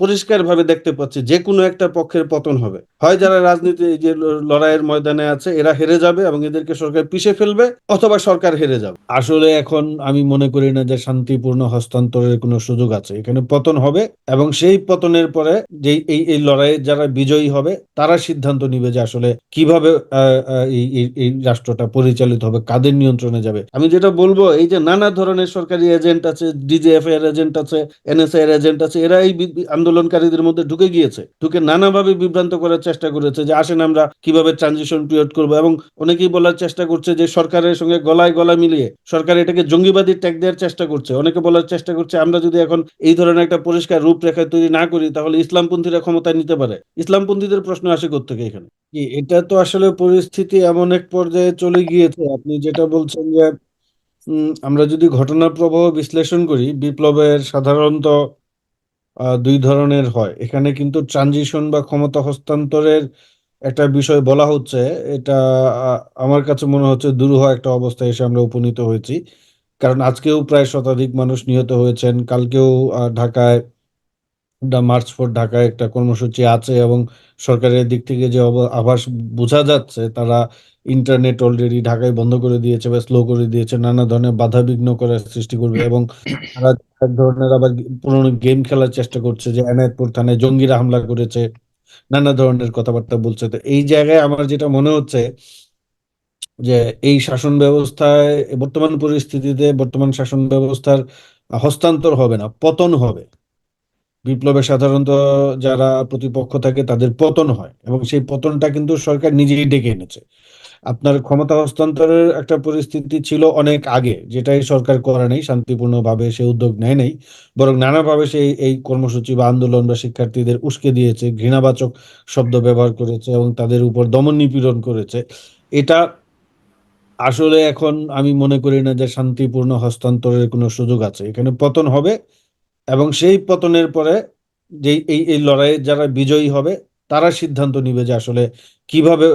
পরিষ্কারভাবে দেখতে পাচ্ছি, যে কোনো একটা পক্ষের পতন হবে। হয় যারা রাজনীতি যে লড়াইয়ের ময়দানে আছে, এরা হেরে যাবে এবং এদেরকে সরকার পিষে ফেলবে অথবা সরকার হেরে যাবে। আসলে এখন আমি মনে করি না যে শান্তিপূর্ণ হস্তান্তরের কোনো সুযোগ আছে। এখানে পতন হবে এবং সেই পতনের পরে যে এই এই লড়াইয়ে যারা বিজয়ী হবে, তারা সিদ্ধান্ত নিবে যে আসলে কীভাবে এই রাষ্ট্রটা পরিচালিত হবে, কাদের নিয়ন্ত্রণে যাবে। আমি যেটা বলব, এই যে নানা ধরনের সরকারি এজেন্ট আছে ডিজিএফ এর এজেন্ট আছে এনএসআই এর এজেন্ট আছে, এরা এই বি- আন্দোলনকারীদের মধ্যে ঢুকে গিয়েছে ঢুকে নানাভাবে বিভ্রান্ত করার চেষ্টা করেছে যে আসেন আমরা কীভাবে ট্রানজিশন পিরিয়ড করব এবং অনেকেই বলার চেষ্টা করছে যে সরকারের সঙ্গে গলায় গলা মিলিয়ে সরকার এটাকে জঙ্গিবাদী ট্যাগ দেওয়ার চেষ্টা করছে। অনেকে বলার চেষ্টা করছে আমরা যদি এখন এই ধরনের একটা পরিষ্কার রূপরেখা তৈরি না করি তাহলে ইসলামপন্থীরা ক্ষমতায় নিতে পারে। ইসলামপন্থীদের প্রশ্ন আসে থেকে এখানে? কি, এটা তো আসলে পরিস্থিতি এমন এক পর্যায়ে চলে গিয়েছে। আপনি যেটা বলছেন যে আমরা যদি ঘটনা প্রবাহ বিশ্লেষণ করি বিপ্লবের সাধারণত দুই ধরনের হয়। এখানে কিন্তু ট্রানজিশন বা ক্ষমতা হস্তান্তরের একটা বিষয় বলা হচ্ছে। এটা আমার কাছে মনে হচ্ছে দুরূহ একটা অবস্থায় এসে আমরা উপনীত হয়েছি। কারণ আজকেও প্রায় শতাধিক মানুষ নিহত হয়েছেন। কালকেও ঢাকায় দ্য মার্চ ফর ঢাকায় একটা কর্মসূচি আছে এবং সরকারের দিক থেকে যে আভাস বোঝা যাচ্ছে, তারা ইন্টারনেট অলরেডি ঢাকায় বন্ধ করে দিয়েছে বা স্লো করে দিয়েছে, নানা ধরনের বাধা বিঘ্ন করার সৃষ্টি করবে এবং তারা এক ধরনের আবার পুরোনো গেম খেলার চেষ্টা করছে যে এনায়েতপুর থানায় জঙ্গিরা হামলা করেছে, নানা ধরনের কথাবার্তা বলছে। তো এই জায়গায় আমার যেটা মনে হচ্ছে যে এই শাসন ব্যবস্থায়, বর্তমান পরিস্থিতিতে বর্তমান শাসন ব্যবস্থার হস্তান্তর হবে না, পতন হবে। বিপ্লবে সাধারণত যারা প্রতিপক্ষ থাকে তাদের পতন হয় এবং সেই পতনটা কিন্তু সরকার নিজেই ডেকে এনেছে। আপনার ক্ষমতা হস্তান্তরের একটা পরিস্থিতি ছিল অনেক আগে, যেটাই সরকার করে নেই, শান্তিপূর্ণভাবে সে উদ্যোগ নেয় নাই, বরং নানাভাবে সেই এই কর্মসূচি বা আন্দোলন বা শিক্ষার্থীদের উস্কে দিয়েছে, ঘৃণাবাচক শব্দ ব্যবহার করেছে এবং তাদের উপর দমন নিপীড়ন করেছে। এটা আসলে এখন আমি মনে করি না যে শান্তিপূর্ণ হস্তান্তরের কোনো সুযোগ আছে। এখানে পতন হবে এবং সেই পতনের পরে যে এই এই লড়াইয়ে যারা বিজয়ী হবে তারা সিদ্ধান্ত নিবে যে আসলে কীভাবে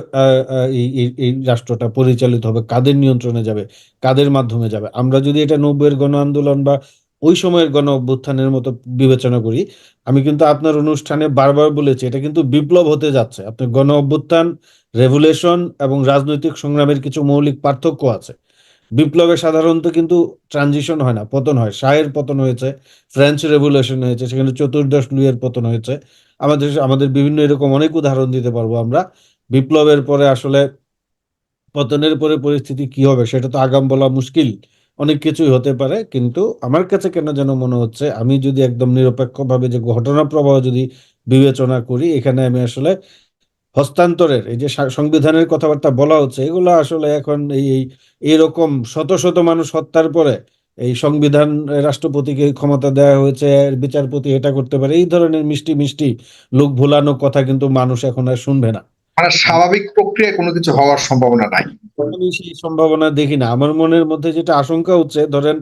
এই এই রাষ্ট্রটা পরিচালিত হবে, কাদের নিয়ন্ত্রণে যাবে, কাদের মাধ্যমে যাবে। আমরা যদি এটা নব্বইয়ের গণ আন্দোলন বা ওই সময়ের গণ অভ্যুত্থানের মতো বিবেচনা করি, আমি কিন্তু আপনার অনুষ্ঠানে বারবার বলেছি, এটা কিন্তু বিপ্লব হতে যাচ্ছে। আপনার গণ অভ্যুত্থান, রেভুলেশন এবং রাজনৈতিক সংগ্রামের কিছু মৌলিক পার্থক্য আছে। বিপ্লবে সাধারণত কিন্তু ট্রানজিশন হয় না, পতন হয়। শাহের পতন হয়েছে ফ্রেঞ্চ রেভলিউশন হয়েছে, সেখানে চতুর্দশ লুইয়ের পতন হয়েছে। আমাদের আমাদের বিভিন্ন এরকম অনেক উদাহরণ দিতে পারব আমরা। বিপ্লবের পরে আসলে পতনের পরে পরিস্থিতি কি হবে সেটা তো আগাম বলা মুশকিল। অনেক কিছুই হতে পারে, কিন্তু আমার কাছে কেন যেন মনে হচ্ছে, আমি যদি একদম নিরপেক্ষভাবে যে ঘটনা প্রবাহ যদি বিবেচনা করি, এখানে আমি আসলে হস্তান্তরের এই যে সংবিধানের কথাবার্তা বলা হচ্ছে এগুলো আসলে এখন এই এরকম শত শত মানুষ হত্যার পরে এই সংবিধান রাষ্ট্রপতিকে ক্ষমতা দেওয়া হয়েছে বিচারপতি এটা করতে পারে এই ধরনের মিষ্টি মিষ্টি লোক ভোলানো কথা কিন্তু মানুষ এখন আর শুনবে না। মানে স্বাভাবিক প্রক্রিয়ায় কোনো কিছু হওয়ার সম্ভাবনা নাই। সেই সম্ভাবনা দেখি না। আমার মনের মধ্যে যেটা আশঙ্কা হচ্ছে ধরেন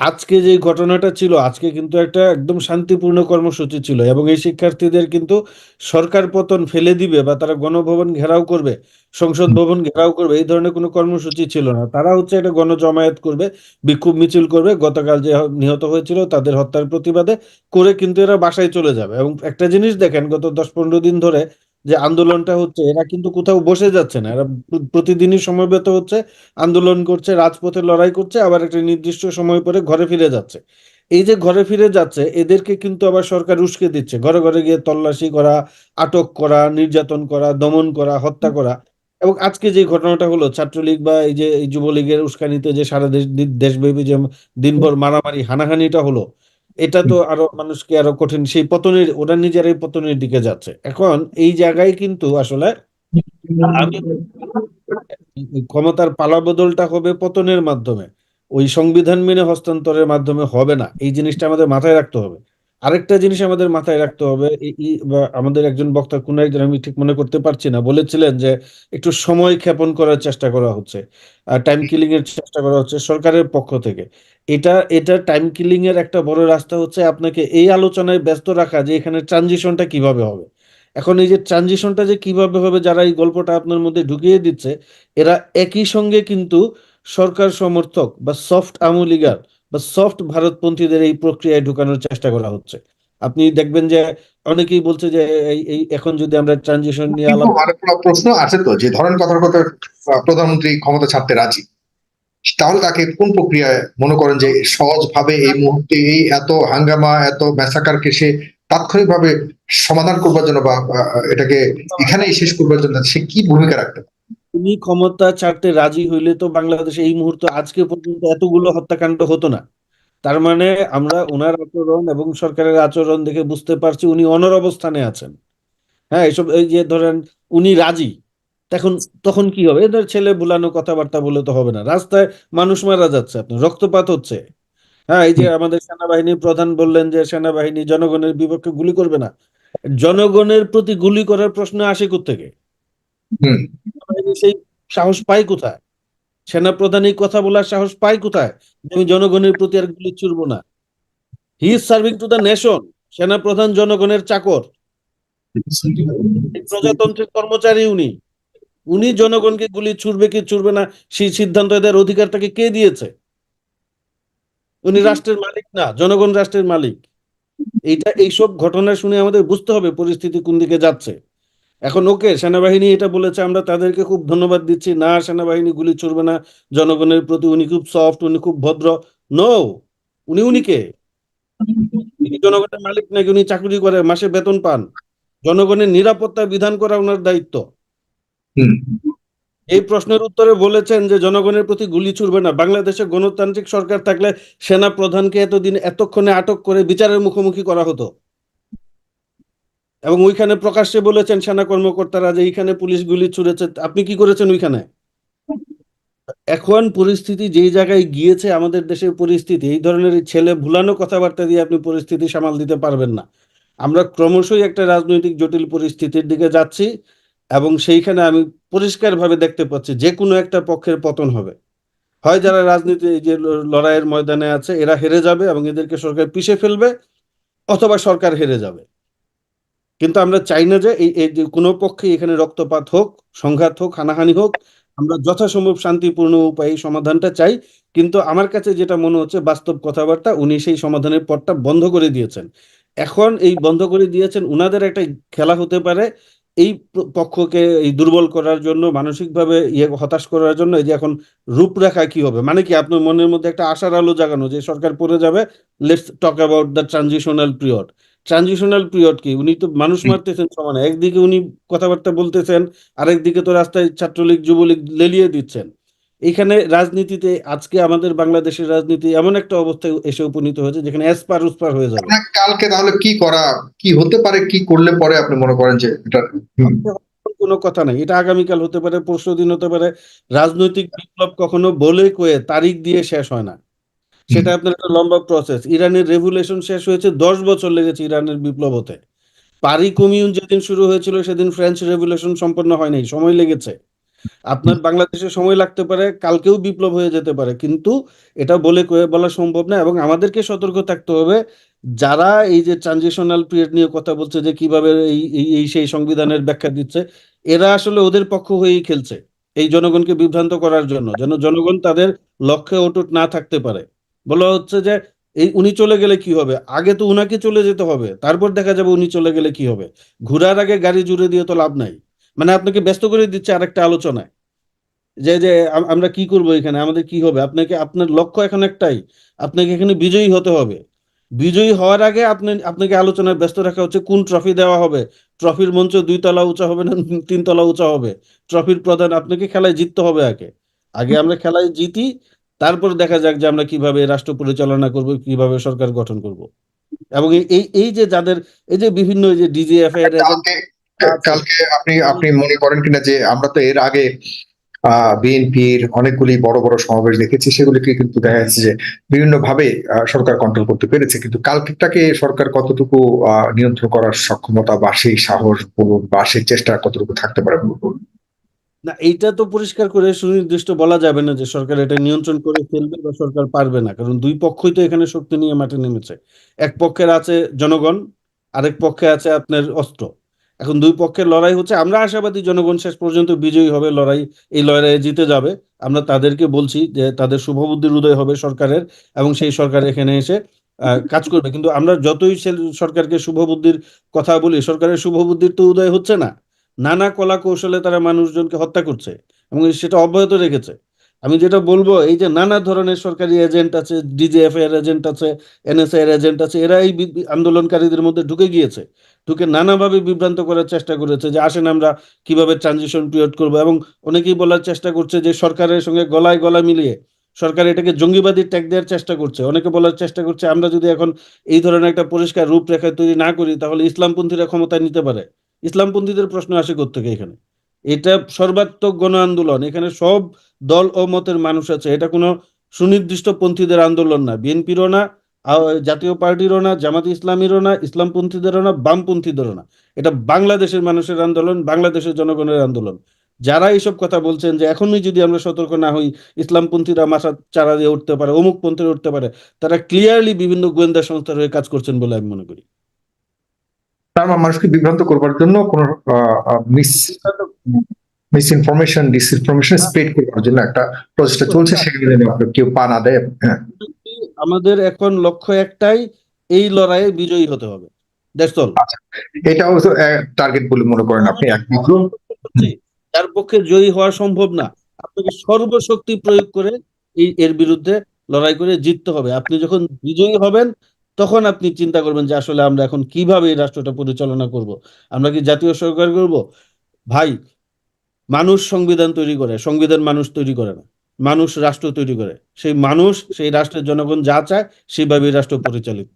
আজকে যে ঘটনাটা ছিল, আজকে কিন্তু একটা একদম শান্তিপূর্ণ কর্মসূচি ছিল এবং এই শিক্ষার্থীদের কিন্তু সরকার পতন ফেলে দিবে বা তারা গণভবন ঘেরাও করবে, সংসদ ভবন ঘেরাও করবে, এই ধরনের কোনো কর্মসূচি ছিল না। তারা হচ্ছে একটা গণজমায়েত করবে, বিক্ষোভ মিছিল করবে, গতকাল যে নিহত হয়েছিল তাদের হত্যার প্রতিবাদে করে কিন্তু এরা বাসায় চলে যাবে। এবং একটা জিনিস দেখেন, গত দশ পনেরো দিন ধরে যে আন্দোলনটা হচ্ছে, এরা কিন্তু কোথাও বসে যাচ্ছে না। এরা প্র- প্রতিদিনই সমবেত হচ্ছে, আন্দোলন করছে, রাজপথে লড়াই করছে, আবার একটা নির্দিষ্ট সময় পরে ঘরে ফিরে যাচ্ছে। এই যে ঘরে ফিরে যাচ্ছে, এদেরকে কিন্তু আবার সরকার উস্কে দিচ্ছে। ঘরে ঘরে গিয়ে তল্লাশি করা, আটক করা, নির্যাতন করা, দমন করা, হত্যা করা। এবং আজকে যে ঘটনাটা হলো, ছাত্রলীগ বা এই যে যুবলীগের উস্কানিতে যে সারা দেশ, দেশব্যাপী যে দিনভর মারামারি, হানাহানিটা হলো এটা তো আরও মানুষকে আরও কঠিন সেই পতনের ওরা নিজেরাই পতনের দিকে যাচ্ছে। এখন এই জায়গায় কিন্তু আসলে ক্ষমতার পালা বদলটা পালাবদলটা হবে পতনের মাধ্যমে। ওই সংবিধান মেনে হস্তান্তরের মাধ্যমে হবে না। এই জিনিসটা আমাদের মাথায় রাখতে হবে। আরেকটা জিনিস আমাদের মাথায় রাখতে হবে আমাদের একজন বক্তা কোন একজন আমি ঠিক মনে করতে পারছি না, বলেছিলেন যে একটু সময় ক্ষেপণ করার চেষ্টা করা হচ্ছে টাইম কিলিং এর চেষ্টা করা হচ্ছে সরকারের পক্ষ থেকে। এটা এটা টাইম কিলিং এর একটা বড় রাস্তা হচ্ছে আপনাকে এই আলোচনায় ব্যস্ত রাখা যে এখানে ট্রানজিশনটা কীভাবে হবে। এখন এই যে ট্রানজিশনটা যে কীভাবে হবে, যারা এই গল্পটা আপনার মধ্যে ঢুকিয়ে দিচ্ছে, এরা একই সঙ্গে কিন্তু সরকার সমর্থক বা সফট আমলিগার বা সফট ভারতপন্থীদের এই প্রক্রিয়ায় ঢুকানোর চেষ্টা করা হচ্ছে। আপনি দেখবেন যে অনেকেই বলছে যে এই এখন যদি আমরা ট্রানজিশন নিয়ে আলাপ প্রশ্ন আছে তো? যে ধরেন কথার কথা প্রধানমন্ত্রী ক্ষমতা ছাড়তে রাজি। তাহলে তাকে কোন প্রক্রিয়ায় মনে করেন যে সহজ ভাবে এই মুহূর্তে এই এত হাঙ্গামা এত ম্যাসাকারকে সে তাৎক্ষণিক ভাবে সমাধান করবার জন্য বা এটাকে এখানেই শেষ করবার জন্য সে কি ভূমিকা রাখতে পারে? তিনি ক্ষমতা ছাড়তে রাজি হইলে তো বাংলাদেশে এই মুহূর্তে আজকে পর্যন্ত এতগুলো হত্যাকাণ্ড হতো না। তার মানে আমরা ওনার আচরণ এবং সরকারের আচরণ দেখে বুঝতে পারছি উনি অনর অবস্থানে আছেন। হ্যাঁ এসব এই যে ধরেন উনি রাজি, তখন তখন কি হবে? এদের ছেলে বুলানো কথাবার্তা বলে তো হবে না। রাস্তায় মানুষ মারা যাচ্ছে, আপনার রক্তপাত হচ্ছে। হ্যাঁ এই যে আমাদের সেনাবাহিনীর প্রধান বললেন যে সেনাবাহিনী জনগণের বিপক্ষে গুলি করবে না। জনগণের প্রতি গুলি করার প্রশ্ন আসে থেকে সেনাবাহিনী সেই সাহস পায় কোথায়? সেনা প্রধান এই কথা বলার সাহস পায় কোথায়? আমি জনগণের প্রতি আর গুলি ছুড়বো না। He is serving to the nation সেনা প্রধান জনগণের চাকর। প্রজাতন্ত্রের কর্মচারী উনি। উনি জনগণকে গুলি ছুড়বে কি ছুড়বে না, সেই সিদ্ধান্ত দেওয়ার অধিকার তাকে কে দিয়েছে? উনি রাষ্ট্রের মালিক না, জনগণ রাষ্ট্রের মালিক। এইটা, এইসব ঘটনা শুনে আমাদের বুঝতে হবে পরিস্থিতি কোন দিকে যাচ্ছে। এখন ওকে সেনাবাহিনী এটা বলেছে আমরা তাদেরকে খুব ধন্যবাদ দিচ্ছি। না সেনাবাহিনী গুলি ছুড়বে না। জনগণের প্রতি উনি খুব সফট উনি খুব ভদ্র। নো উনি উনি কে? জনগণের মালিক নাকি? উনি চাকরি করে মাসে বেতন পান। জনগণের নিরাপত্তা বিধান করা ওনার দায়িত্ব। এই প্রশ্নের উত্তরে বলেছেন যে জনগণের প্রতি গুলি ছুড়বে না। বাংলাদেশে গণতান্ত্রিক সরকার থাকলে সেনা প্রধানকে এতদিন এতক্ষণে আটক করে বিচারের মুখোমুখি করা হতো। এবং ওইখানে প্রকাশ্যে বলেছেন সেনা কর্মকর্তারা যে এইখানে পুলিশ গুলি ছুড়েছে, আপনি কি করেছেন ওইখানে? এখন পরিস্থিতি যেই জায়গায় গিয়েছে আমাদের দেশের পরিস্থিতি, এই ধরনের ছেলে ভুলানো কথাবার্তা দিয়ে আপনি পরিস্থিতি সামাল দিতে পারবেন না। আমরা ক্রমশই একটা রাজনৈতিক জটিল পরিস্থিতির দিকে যাচ্ছি এবং সেইখানে আমি পরিষ্কারভাবে দেখতে পাচ্ছি যে কোনো একটা পক্ষের পতন হবে। হয় যারা রাজনীতি যে লড়াইয়ের ময়দানে আছে, এরা হেরে যাবে এবং এদেরকে সরকার পিষে ফেলবে অথবা সরকার হেরে যাবে। কিন্তু আমরা চাই না যে এই কোনো পক্ষে এখানে রক্তপাত হোক, সংঘাত হোক, হানাহানি হোক, আমরা যথাসম্ভব শান্তিপূর্ণ উপায়ে সমাধানটা চাই। কিন্তু আমার কাছে যেটা মনে হচ্ছে বাস্তব কথাবার্তা, উনি সেই সমাধানের পথটা বন্ধ করে দিয়েছেন। এখন এই বন্ধ করে দিয়েছেন, উনাদের একটা খেলা হতে পারে এই পক্ষকে এই দুর্বল করার জন্য, মানসিকভাবে ইয়ে হতাশ করার জন্য, এই যে এখন রূপরেখা কি হবে? মানে কি আপনার মনের মধ্যে একটা আশার আলো জাগানো যে সরকার পড়ে যাবে let's talk about the transitional period transitional period কি? উনি তো মানুষ মারতেছেন সমানে। একদিকে উনি কথাবার্তা বলতেছেন আরেকদিকে তো রাস্তায় ছাত্রলীগ যুবলীগ লেলিয়ে দিচ্ছেন। এখানে রাজনীতিতে আজকে আমাদের বাংলাদেশের রাজনীতি এমন একটা অবস্থায় এসে উপনীত হয়েছে যেখানে এসপার উসপার হয়ে যাবে। কালকে তাহলে কি করা কি হতে পারে কি করলে পরে আপনি মনে করেন যে এটা কোনো কথা নাই। এটা আগামীকাল হতে পারে পরশু দিন হতে পারে। রাজনৈতিক বিপ্লব কখনো বলে কয়ে তারিখ দিয়ে শেষ হয় না। সেটা আপনার একটা লম্বা প্রসেস ইরানের রেভুলেশন শেষ হয়েছে, দশ বছর লেগেছে ইরানের বিপ্লব হতে। পারি কমিউন যেদিন শুরু হয়েছিল, সেদিন ফ্রেঞ্চ রেভুলেশন সম্পন্ন হয়নি, সময় লেগেছে। আপনার বাংলাদেশে সময় লাগতে পারে, কালকেও বিপ্লব হয়ে যেতে পারে, কিন্তু এটা বলে কয়ে বলা সম্ভব না এবং আমাদেরকে সতর্ক থাকতে হবে। যারা এই যে ট্রানজিশনাল পিরিয়ড নিয়ে কথা বলছে, যে কীভাবে এই, এই- সেই সংবিধানের ব্যাখ্যা দিচ্ছে, এরা আসলে ওদের পক্ষ হয়েই খেলছে, এই জনগণকে বিভ্রান্ত করার জন্য, যেন জনগণ তাদের লক্ষ্যে অটুট না থাকতে পারে। বলা হচ্ছে যে এই উনি চলে গেলে কি হবে? আগে তো উনাকে চলে যেতে হবে, তারপর দেখা যাবে উনি চলে গেলে কি হবে? ঘোরার আগে গাড়ি জুড়ে দিয়ে তো লাভ নাই। মানে আপনাকে ব্যস্ত করে দিচ্ছে আরেকটা আলোচনায়। যে যে আমরা কি করব এখানে? আমাদের কি হবে? আপনাকে, আপনার লক্ষ্য এখন একটাই, আপনাকে এখানে বিজয়ী হতে হবে। বিজয়ী হওয়ার আগে আপনি, আপনাকে আলোচনায় ব্যস্ত রাখা হচ্ছে কোন ট্রফি দেওয়া হবে? ট্রফির মঞ্চ দুই তলা উঁচা হবে না তিন তলা উঁচা হবে? ট্রফির প্রধান আপনাকে খেলায় জিততে হবে আগে। আগে আমরা খেলায় জিতি তারপর দেখা যাক যে আমরা কীভাবে রাষ্ট্র পরিচালনা করব কীভাবে সরকার গঠন করব। এবং এই এই- যে যাদের এই যে বিভিন্ন যে ডিজিএফ এর কালকে আপনি আপনি মনে করেন কিনা যে আমরা তো এর আগে আহ বিএনপির অনেকগুলি বড় বড় সমাবেশ দেখেছি সেগুলিকে কিন্তু দেখা যাচ্ছে যে বিভিন্ন ভাবে সরকার কন্ট্রোল করতে পেরেছে। কিন্তু কালকেটাকে সরকার কতটুকু আহ, নিয়ন্ত্রণ করার সক্ষমতা বা সেই সাহস বলুন বা সেই চেষ্টা কতটুকু থাকতে পারে বলুন। না, এইটা তো পরিষ্কার করে সুনির্দিষ্ট বলা যাবে না যে সরকার এটা নিয়ন্ত্রণ করে ফেলবে বা সরকার পারবে না। কারণ দুই পক্ষই তো এখানে শক্তি নিয়ে মাঠে নেমেছে। এক পক্ষের আছে জনগণ, আরেক পক্ষে আছে আপনার অস্ত্র। এখন দুই পক্ষের লড়াই হচ্ছে, আমরা আশাবাদী জনগণ শেষ পর্যন্ত বিজয়ী হবে, লড়াই, এই লড়াইয়ে জিতে যাবে। আমরা তাদেরকে বলছি যে তাদের শুভবুদ্ধির উদয় হবে সরকারের এবং সেই সরকার এখানে এসে কাজ করবে। কিন্তু আমরা যতই সরকারকে শুভবুদ্ধির কথা বলি, সরকারের শুভবুদ্ধির তো উদয় হচ্ছে না। নানা কলা কৌশলে তারা মানুষজনকে হত্যা করছে এবং সেটা অব্যাহত রেখেছে। আমি যেটা বলব, এই যে নানা ধরনের সরকারি এজেন্ট আছে ডিজিএফ এর এজেন্ট আছে এনএসআই এর এজেন্ট আছে, এরা এই আন্দোলনকারীদের মধ্যে ঢুকে গিয়েছে। ঢুকে নানাভাবে বিভ্রান্ত করার চেষ্টা করেছে যে আসেন আমরা কীভাবে ট্রানজিশন পিরিয়ড করব এবং অনেকেই বলার চেষ্টা করছে যে সরকারের সঙ্গে গলায় গলা মিলিয়ে সরকার এটাকে জঙ্গিবাদী ট্যাগ দেওয়ার চেষ্টা করছে। অনেকে বলার চেষ্টা করছে, আমরা যদি এখন এই ধরনের একটা পরিষ্কার রূপরেখা তৈরি না করি, তাহলে ইসলামপন্থীরা ক্ষমতায় নিতে পারে। ইসলামপন্থীদের প্রশ্ন আসে থেকে এখানে? এটা সর্বাত্মক গণ আন্দোলন, এখানে সব দল ও মতের মানুষ আছে। এটা কোনো সুনির্দিষ্ট পন্থীদের আন্দোলন না। বিএনপিরও না জাতীয় পার্টিরও না, জামাত ইসলামীরও না, ইসলামপন্থীদেরও না, বামপন্থীদেরও না। এটা বাংলাদেশের মানুষের আন্দোলন, বাংলাদেশের জনগণের আন্দোলন। যারা এইসব কথা বলছেন যে এখনই যদি আমরা সতর্ক না হই, ইসলামপন্থীরা মাথা চারা দিয়ে উঠতে পারে, অমুক পন্থীরা উঠতে পারে, তারা ক্লিয়ারলি বিভিন্ন গোয়েন্দা সংস্থার হয়ে কাজ করছেন বলে আমি মনে করি। তার মানে মানুষকে বিভ্রান্ত করবার জন্য কোন mis misinformation disinformation spread করবার জন্য একটা প্রচেষ্টা চলছে সেখানে কেউ পা না দেয় হ্যাঁ। আমাদের এখন লক্ষ্য একটাই এই লড়াইয়ে বিজয়ী হতে হবে। দ্যাটস অল এটাও টার্গেট বলে মনে করেন আপনি একমাত্র তার পক্ষে জয়ী হওয়া সম্ভব না। আপনাকে সর্বশক্তি প্রয়োগ করে এই এর বিরুদ্ধে লড়াই করে জিততে হবে। আপনি যখন বিজয়ী হবেন তখন আপনি চিন্তা করবেন যে আসলে আমরা এখন কীভাবে এই রাষ্ট্রটা পরিচালনা করব? আমরা কি জাতীয় সরকার করব ভাই, মানুষ সংবিধান তৈরি করে, সংবিধান মানুষ তৈরি করে না। মানুষ রাষ্ট্র তৈরি করে। সেই মানুষ, সেই রাষ্ট্রের জনগণ যা চায় সেইভাবেই রাষ্ট্র পরিচালিত।